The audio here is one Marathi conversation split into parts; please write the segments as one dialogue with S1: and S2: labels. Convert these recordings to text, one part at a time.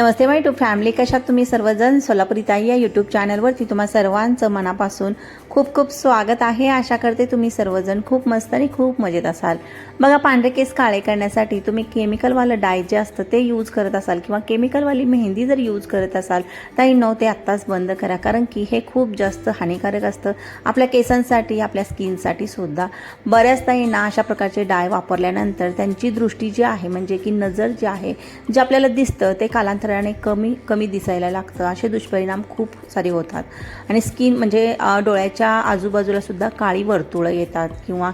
S1: नमस्ते माय टू फॅमिली कशात तुम्ही सर्वजण? सोलापुरी ताई या यूट्यूब चॅनलवरती तुम्हा सर्वांचं मनापासून खूप खूप स्वागत आहे. आशा करते तुम्ही सर्वजण खूप मस्त आणि खूप मजेत असाल. बघा पांढरे केस काळे करण्यासाठी तुम्ही केमिकलवालं डाय जे असतं ते यूज करत असाल किंवा केमिकलवाली मेहंदी जर यूज करत असाल ताई नो ते आत्ताच बंद करा. कारण की हे खूप जास्त हानिकारक असतं. आपल्या केसांसाठी आपल्या स्किनसाठी सुद्धा. बऱ्याच ताईंना अशा प्रकारचे डाय वापरल्यानंतर त्यांची दृष्टी जी आहे म्हणजे की नजर जी आहे जे आपल्याला दिसतं ते कालांतर कालांतराने कमी कमी दिसायला लागतं. असे दुष्परिणाम खूप सारे होतात. आणि स्किन म्हणजे डोळ्याच्या आजूबाजूला सुद्धा काळी वर्तुळं येतात. किंवा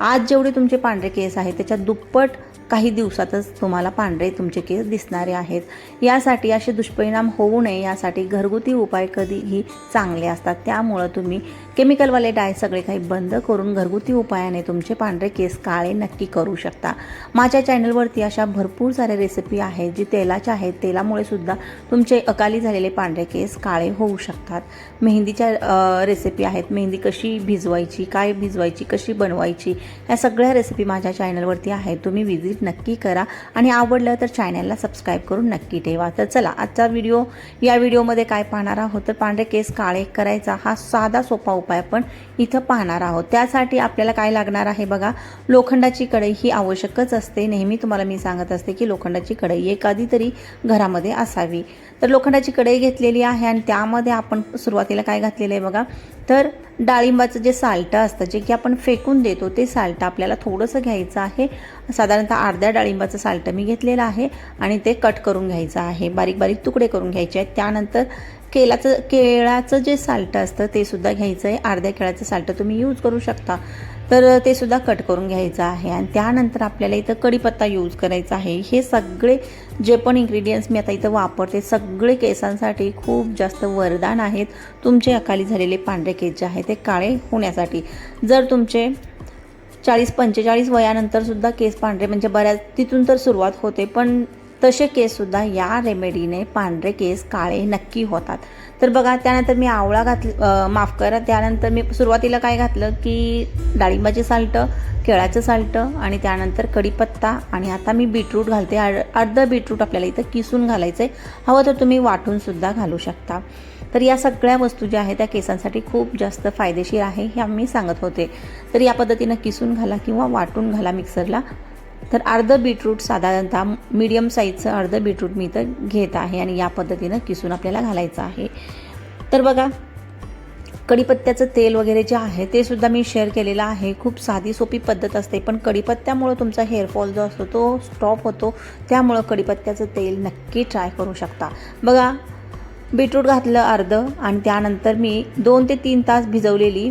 S1: आज जेवढे तुमचे पांढरे केस आहेत त्याच्या दुप्पट काही दिवसातच तुम्हाला पांढरे तुमचे केस दिसणारे आहेत. यासाठी असे दुष्परिणाम होऊ नये. यासाठी घरगुती उपाय कधीही चांगले असतात. त्यामुळं तुम्ही केमिकलवाले डाय सगळे काही बंद करून घरगुती उपायाने तुमचे पांढरे केस काळे नक्की करू शकता. माझ्या चॅनलवरती अशा भरपूर साऱ्या रेसिपी आहेत जी तेलाच्या आहेत. तेलामुळे सुद्धा तुमचे अकाली झालेले पांढरे केस काळे होऊ शकतात. मेहंदीच्या रेसिपी आहेत. मेहंदी कशी भिजवायची काय भिजवायची कशी बनवायची या सगळ्या रेसिपी माझ्या चॅनलवरती आहेत. तुम्ही व्हिजिट नक्की करा आणि आवडलं तर चॅनलला सबस्क्राईब करून नक्की ठेवा. तर चला आजचा व्हिडिओ या व्हिडिओमध्ये काय पाहणार आहोत? तर पांढरे केस काळे करायचा हा साधा सोपा उपाय आपण इथं पाहणार आहोत. त्यासाठी आपल्याला काय लागणार आहे बघा लोखंडाची कढई ही आवश्यकच असते. नेहमी तुम्हाला मी सांगत असते की लोखंडाची कढई एखादी तरी घरामध्ये असावी. तर लोखंडाची कढई घेतलेली आहे आणि त्यामध्ये आपण सुरुवातीला काय घातलेलं आहे बघा तर डाळिंबाचं जे साल्टं असतं जे की आपण फेकून देतो ते साल्टं आपल्याला थोडंसं घ्यायचं आहे. साधारणतः अर्ध्या डाळिंबाचं साल्टं मी घेतलेलं आहे आणि ते कट करून घ्यायचं आहे. बारीक बारीक तुकडे करून घ्यायचे आहेत. त्यानंतर केळाचं केळाचं जे साल्टं असतं ते सुद्धा घ्यायचं आहे. अर्ध्या केळाचं साल्टं तुम्ही यूज करू शकता. तर ते सुद्धा कट करून घ्यायचं आहे. आणि त्यानंतर आपल्याला इथं कढीपत्ता यूज करायचा आहे. हे सगळे जे पण इन्ग्रेडियंट्स मी आता इथं वापरते सगळे केसांसाठी खूप जास्त वरदान आहेत. तुमचे अकाली झालेले पांढरे केस जे आहेत ते काळे होण्यासाठी. जर तुमचे चाळीस पंचेचाळीस वयानंतर सुद्धा केस पांढरे म्हणजे बऱ्याच तिथून तर सुरुवात होते पण तसे केससुद्धा या रेमेडीने पांढरे केस काळे नक्की होतात. तर बघा त्यानंतर मी आवळा घातली माफ करा त्यानंतर मी सुरुवातीला काय घातलं की डाळिंबाचे साल्टं केळाचं साल्टं आणि त्यानंतर कढीपत्ता आणि आता मी बीटरूट घालते. अर्ध अर्धं बीटरूट आपल्याला इथं किसून घालायचं आहे हवं तर तुम्ही वाटूनसुद्धा घालू शकता. तर या सगळ्या वस्तू ज्या आहेत त्या केसांसाठी खूप जास्त फायदेशीर आहे हे आम्ही सांगत होते. तर या पद्धतीनं किसून घाला किंवा वाटून घाला मिक्सरला. तर अर्धं बीटरूट साधारणतः मीडियम साईजचं अर्धं बीटरूट मी इथं घेत आहे आणि या पद्धतीनं किसून आपल्याला घालायचं आहे. तर बघा कढीपत्त्याचं तेल वगैरे जे आहे ते सुद्धा मी शेअर केलेलं आहे. खूप साधी सोपी पद्धत असते पण कढीपत्त्यामुळं तुमचा हेअरफॉल जो असतो तो स्टॉप होतो. त्यामुळं कढीपत्त्याचं तेल नक्की ट्राय करू शकता. बघा बीटरूट घातलं अर्धं आणि त्यानंतर मी दोन ते तीन तास भिजवलेली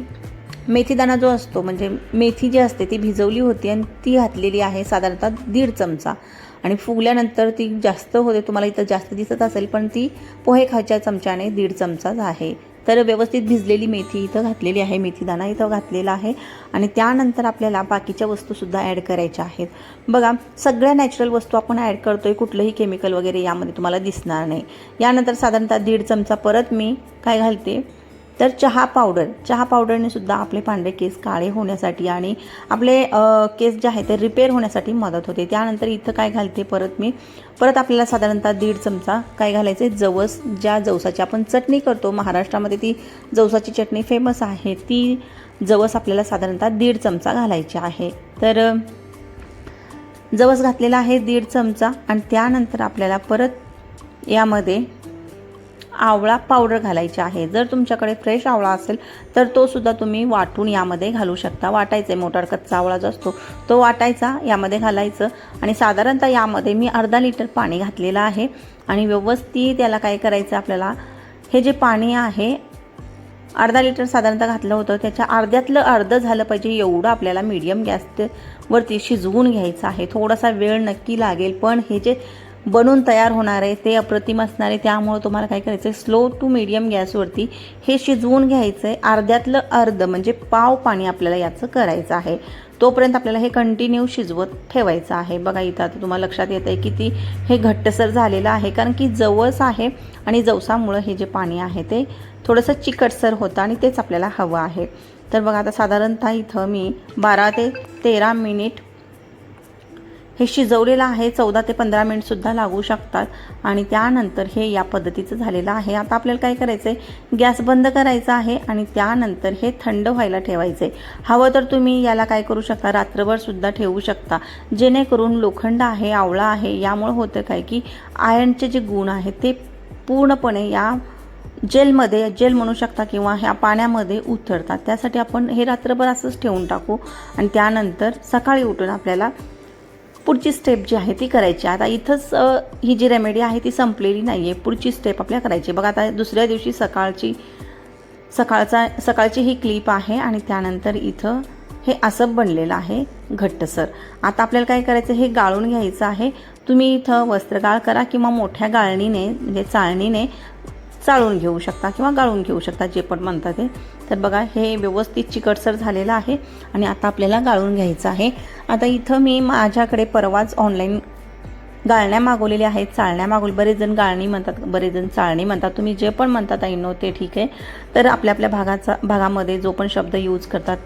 S1: मेथीदाणा जो असतो म्हणजे मेथी जी असते ती भिजवली होती आणि ती घातलेली आहे साधारणतः दीड चमचा. आणि फुगल्यानंतर ती जास्त होते तुम्हाला इथं जास्त दिसत असेल पण ती पोहे खायच्या चमच्याने दीड चमचाच आहे. तर व्यवस्थित भिजलेली मेथी इथं घातलेली आहे मेथीदाणा इथं घातलेला आहे. आणि त्यानंतर आपल्याला बाकीच्या वस्तूसुद्धा ॲड करायच्या आहेत. बघा सगळ्या नॅचरल वस्तू आपण ॲड करतो आहे कुठलंही केमिकल वगैरे यामध्ये तुम्हाला दिसणार नाही. यानंतर साधारणतः दीड चमचा परत मी काय घालते? तर चहा पावडर. चहा पावडरने सुद्धा आपले पांढरे केस काळे होण्यासाठी आणि आपले केस जे आहे ते रिपेअर होण्यासाठी मदत होते. त्यानंतर इथं काय घालते परत मी. परत आपल्याला साधारणतः दीड चमचा काय घालायचे जवस. ज्या जवसाची आपण चटणी करतो महाराष्ट्रामध्ये ती जवसाची चटणी फेमस आहे. ती जवस आपल्याला साधारणतः दीड चमचा घालायची आहे. तर जवस घातलेला आहे दीड चमचा आणि त्यानंतर आपल्याला परत यामध्ये आवळा पावडर घालायची आहे. जर तुमच्याकडे फ्रेश आवळा असेल तर तो सुद्धा तुम्ही वाटून यामध्ये घालू शकता. वाटायचा आहे मोटार कच्चा आवळा जो असतो तो वाटायचा यामध्ये घालायचं. आणि साधारणतः यामध्ये मी अर्धा लिटर पाणी घातलेलं आहे. आणि व्यवस्थित याला काय करायचं आपल्याला हे जे पाणी आहे अर्धा लिटर साधारणतः घातलं होतं. त्याच्या अर्ध्यातलं अर्धं झालं पाहिजे एवढं आपल्याला मीडियम गॅस वरती शिजवून घ्यायचं आहे. थोडासा वेळ नक्की लागेल पण हे जे बनून तयार होणार आहे ते अप्रतिम असणार आहे. त्यामुळं तुम्हाला काय करायचं आहे स्लो टू मीडियम गॅसवरती हे शिजवून घ्यायचं आहे अर्ध्यातलं अर्ध म्हणजे पाव पाणी आपल्याला याचं करायचं आहे. तोपर्यंत आपल्याला हे कंटिन्यू शिजवत ठेवायचं आहे. बघा इथं आता तुम्हाला लक्षात येतं आहे किती हे घट्टसर झालेलं आहे. कारण की जवस आहे आणि जवसामुळं हे जे पाणी आहे ते थोडंसं चिकटसर होतं आणि तेच आपल्याला हवं आहे. तर बघा आता साधारणतः इथं मी बारा ते तेरा मिनिट हे शिजवलेलं आहे. चौदा ते पंधरा मिनिटसुद्धा लागू शकतात. आणि त्यानंतर हे या पद्धतीचं झालेलं आहे. आता आपल्याला काय करायचं आहे गॅस बंद करायचा आहे आणि त्यानंतर हे थंड व्हायला ठेवायचं आहे हवं तर तुम्ही याला काय करू शकता? रात्रभरसुद्धा ठेवू शकता. जेणेकरून लोखंड आहे आवळा आहे यामुळं होतं काय की आयर्नचे जे गुण आहेत ते पूर्णपणे या जेलमध्ये जेल म्हणू शकता किंवा ह्या पाण्यामध्ये उतरतात. त्यासाठी आपण हे रात्रभर असंच ठेवून टाकू. आणि त्यानंतर सकाळी उठून आपल्याला पुढची स्टेप जी आहे ती करायची. आता इथंच ही जी रेमेडी आहे ती संपलेली नाही आहे पुढची स्टेप आपल्या करायची. बघा आता दुसऱ्या दिवशी सकाळची सकाळचा सकाळची ही क्लिप आहे आणि त्यानंतर इथं हे असं बनलेलं आहे घट्टसर. आता आपल्याला काय करायचं? हे गाळून घ्यायचं आहे. तुम्ही इथं वस्त्रगाळ करा किंवा मोठ्या गाळणीने म्हणजे चाळणीने चाळून घेऊ शकता किंवा गाळून घेऊ शकता जे पण म्हणता ते. तर बघा हे व्यवस्थित चिकटसर झालेलं आहे आणि आता आपल्याला गाळून घ्यायचं आहे. आता इथं मी माझ्याकडे परवाच ऑनलाईन गाळण्या मागवलेल्या आहेत. चाळण्या मागवल्या बरेच जण गाळणी म्हणतात बरेच जण चाळणी म्हणतात. तुम्ही जे पण म्हणतात ऐनो ते ठीक आहे. तर आपल्या आपल्या भागाचा भागामध्ये जो पण शब्द यूज करतात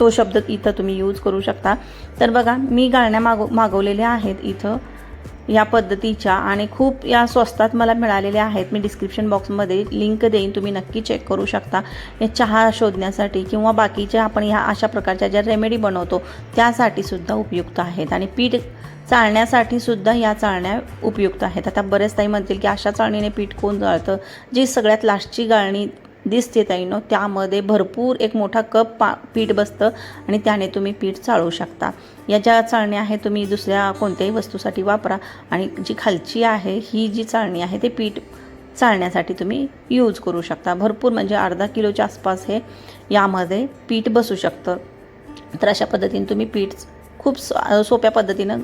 S1: तो शब्द इथं तुम्ही यूज करू शकता. तर बघा मी गाळण्या मागव मागवलेल्या आहेत इथं. या पद्धतीच्या आणि खूप या स्वस्तात मला मिळालेल्या आहेत. मी डिस्क्रिप्शन बॉक्समध्ये लिंक देईन. तुम्ही नक्की चेक करू शकता. हे चहा शोधण्यासाठी किंवा बाकीच्या आपण ह्या अशा प्रकारच्या ज्या रेमेडी बनवतो त्यासाठी सुद्धा उपयुक्त आहेत. आणि पीठ चाळण्यासाठी सुद्धा या चाळण्या उपयुक्त आहेत. आता बरेच ताई म्हणतील की अशा चाळणीने पीठ कोण चाळतं जी सगळ्यात लास्टची गाळणी दिसते ताईनो. त्यामध्ये भरपूर एक मोठा कप पा पीठ बसतं आणि त्याने तुम्ही पीठ चाळू शकता. या ज्या चाळण्या आहे तुम्ही दुसऱ्या कोणत्याही वस्तूसाठी वापरा आणि जी खालची आहे ही जी चाळणी आहे ते पीठ चाळण्यासाठी तुम्ही यूज करू शकता. भरपूर म्हणजे अर्धा किलोच्या आसपास हे यामध्ये पीठ बसू शकतं. तर अशा पद्धतीने तुम्ही पीठ खूप सोप्या पद्धतीनं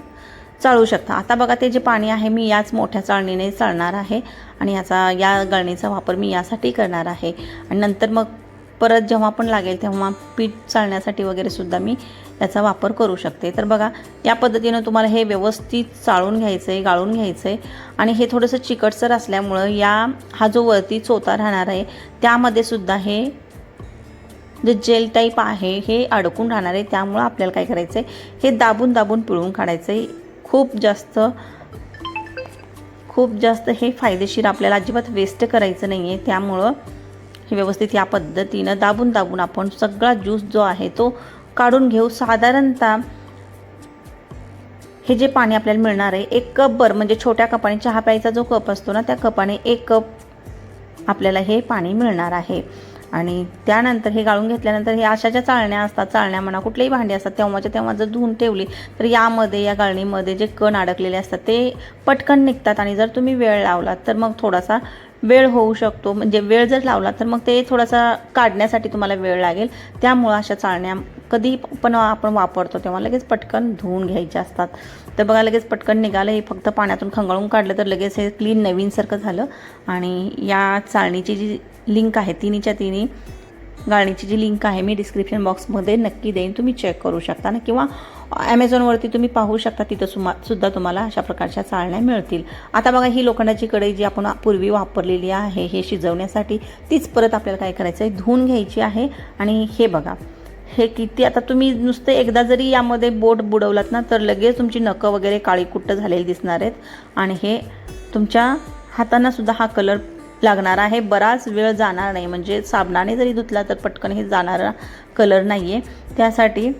S1: चाळू शकता. आता बघा ते जे पाणी आहे मी याच मोठ्या चाळणीने चाळणार आहे आणि याचा या गळणीचा वापर मी यासाठी करणार आहे. आणि नंतर मग परत जेव्हा पण लागेल तेव्हा पीठ चाळण्यासाठी वगैरे सुद्धा मी याचा वापर करू शकते. तर बघा या पद्धतीनं तुम्हाला हे व्यवस्थित चाळून घ्यायचं आहे गाळून घ्यायचं आहे आणि हे थोडंसं चिकटसर असल्यामुळं या हा जो वरती चोता राहणार आहे त्यामध्ये सुद्धा हे जे जेल टाईप आहे हे अडकून राहणार आहे. त्यामुळं आपल्याला काय करायचं आहे हे दाबून दाबून पिळून काढायचं आहे खूप जास्त खूप जास्त हे फायदेशीर आपल्याला अजिबात वेस्ट करायचं नाही आहे त्यामुळं हे व्यवस्थित या पद्धतीनं दाबून दाबून आपण सगळा ज्यूस जो आहे तो काढून घेऊ. साधारणतः हे जे पाणी आपल्याला मिळणार आहे एक कप भर म्हणजे छोट्या कपाने चहा प्यायचा जो कप असतो ना त्या कपाने एक कप आपल्याला हे पाणी मिळणार आहे. आणि त्यानंतर हे गाळून घेतल्यानंतर हे अशा ज्या चाळण्या असतात चाळण्या म्हणा कुठलेही भांडी असतात तेव्हाच्या तेव्हा जर धुवून ठेवली तर यामध्ये या गाळणीमध्ये जे कण अडकलेले असतात ते पटकन निघतात आणि जर तुम्ही वेळ लावलात तर मग थोडासा वेळ होऊ शकतो. म्हणजे वेळ जर लावला तर मग ते थोडासा काढण्यासाठी तुम्हाला वेळ लागेल. त्यामुळं अशा चाळण्या कधी पण आपण वापरतो तेव्हा लगेच पटकन धुवून घ्यायचे असतात. तर बघा लगेच पटकन निघालं हे फक्त पाण्यातून खंगाळून काढलं तर लगेच हे क्लीन नवीनसारखं झालं. आणि या चाळणीची जी लिंक आहे तिन्हीच्या तिन्ही गाळणीची जी लिंक आहे मी डिस्क्रिप्शन बॉक्समध्ये नक्की देईन. तुम्ही चेक करू शकता ना? किंवा ॲमेझॉनवरती तुम्ही पाहू शकता तिथं सुमा सुद्धा तुम्हाला अशा प्रकारच्या चाळण्या मिळतील. आता बघा ही लोखंडाची कढई जी आपण पूर्वी वापरलेली आहे हे शिजवण्यासाठी तीच परत आपल्याला काय करायचं आहे धुवून घ्यायची आहे. आणि हे बघा हे किती आता तुम्ही नुसते एकदा जरी यामध्ये बोट बुडवलात ना तर लगेच तुमची नखं वगैरे काळीकुट्ट झालेली दिसणार आहेत. आणि हे तुमच्या हातांनासुद्धा हा कलर लागणार आहे. बराच वेळ जाणार नाही. म्हणजे साबणाने जरी धुतला तर पटकन हे जाणारा कलर नाही आहे त्यासाठी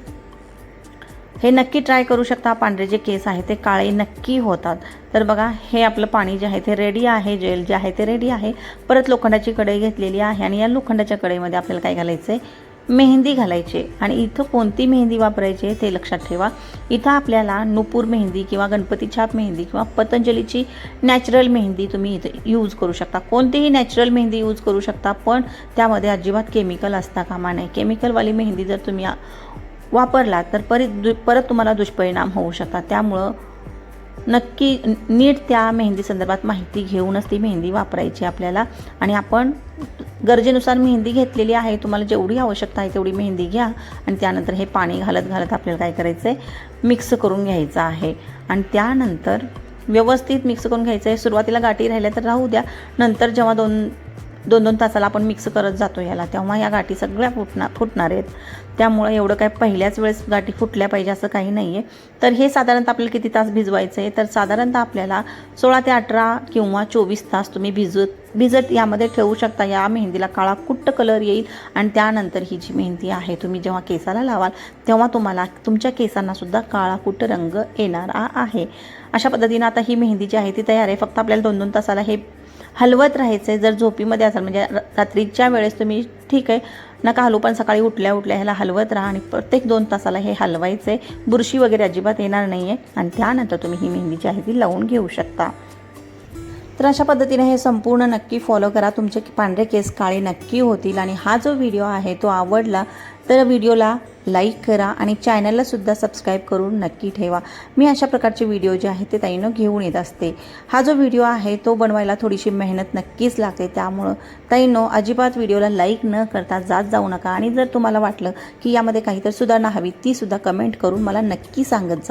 S1: हे नक्की ट्राय करू शकता. पांढरे जे केस आहे ते काळे नक्की होतात. तर बघा हे आपलं पाणी जे आहे ते रेडी आहे. जेल जे आहे ते रेडी आहे. परत लोखंडाची कढई घेतलेली आहे आणि या लोखंडाच्या कढईमध्ये आपल्याला काय घालायचं आहे मेहंदी घालायची आणि इथं कोणती मेहंदी वापरायची आहे ते लक्षात ठेवा. इथं आपल्याला नुपूर मेहंदी किंवा गणपती छाप मेहंदी किंवा पतंजलीची नॅचरल मेहंदी तुम्ही इथं यूज करू शकता. कोणतीही नॅचरल मेहंदी यूज करू शकता पण त्यामध्ये अजिबात केमिकल असता कामा नाही केमिकलवाली मेहंदी जर तुम्ही वापरला तर परत दु परत तुम्हाला दुष्परिणाम होऊ शकतात. त्यामुळं नक्की नीट त्या मेहंदी संदर्भात माहिती घेऊनच ती मेहंदी वापरायची आपल्याला. आणि आपण गरजेनुसार मेहंदी घेतलेली आहे. तुम्हाला जेवढी आवश्यकता आहे तेवढी मेहंदी घ्या. आणि त्यानंतर हे पाणी घालत घालत आपल्याला काय करायचं आहे मिक्स करून घ्यायचं आहे. आणि त्यानंतर व्यवस्थित मिक्स करून घ्यायचं आहे सुरुवातीला गाठी राहिल्या तर राहू द्या. नंतर जेव्हा दोन दोन दोन तासाला आपण मिक्स करत जातो याला तेव्हा या गाठी सगळ्या फुटणार फुटणार आहेत. त्यामुळं एवढं काय पहिल्याच वेळेस गाठी फुटल्या पाहिजे असं काही नाही आहे तर हे साधारणतः आपल्याला किती तास भिजवायचं आहे तर साधारणतः आपल्याला सोळा ते अठरा किंवा चोवीस तास तुम्ही भिजत भिजत यामध्ये ठेवू शकता. या मेहंदीला काळा कुट्ट कलर येईल आणि त्यानंतर ही जी मेहंदी आहे तुम्ही जेव्हा केसाला लावाल तेव्हा तुम्हाला तुमच्या केसांनासुद्धा काळा कुट्ट रंग येणार आहे. अशा पद्धतीनं आता ही मेहंदी जी आहे ती तयार आहे. फक्त आपल्याला दोन दोन तासाला हे हलवत राहायचं आहे जर झोपीमध्ये असाल म्हणजे रात्रीच्या वेळेस तुम्ही ठीक आहे नका हलू पण सकाळी उठल्या उठल्या ह्याला हलवत राहा आणि प्रत्येक दोन तासाला हे हलवायचं. आहे बुरशी वगैरे अजिबात येणार नाही आहे आणि त्यानंतर तुम्ही ही मेहंदी जी आहे ती लावून घेऊ शकता. तर अशा पद्धतीने हे संपूर्ण नक्की फॉलो करा. तुमचे पांढरे केस काळे नक्की होतील आणि हा जो व्हिडिओ आहे तो आवडला तर व्हिडिओला लाईक करा आणि चॅनललासुद्धा सबस्क्राईब करून नक्की ठेवा. मी अशा प्रकारचे व्हिडिओ जे आहेत ते ताईनं घेऊन येत असते. हा जो व्हिडिओ आहे तो बनवायला थोडीशी मेहनत नक्कीच लागते. त्यामुळं ताईनो अजिबात व्हिडिओला लाईक न करता जात जाऊ नका. आणि जर तुम्हाला वाटलं की यामध्ये काहीतरी सुधारणा हवी तीसुद्धा कमेंट करून मला नक्की सांगत जा.